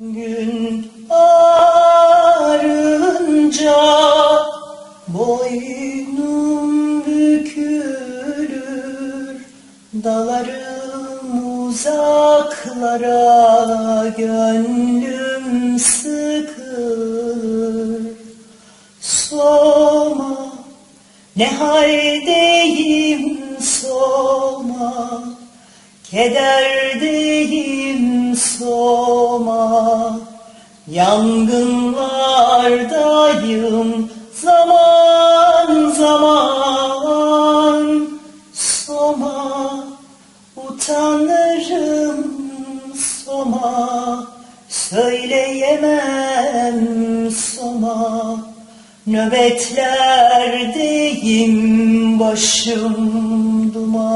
Gün ağarınca boynum bükülür. Dalarım uzaklara gönlüm sıkılır. Soma ne haldeyim soma Kederdeyim soma Yangınlardayım zaman zaman. Soma utanırım soma. Söyleyemem soma. Nöbetlerdeyim başım duman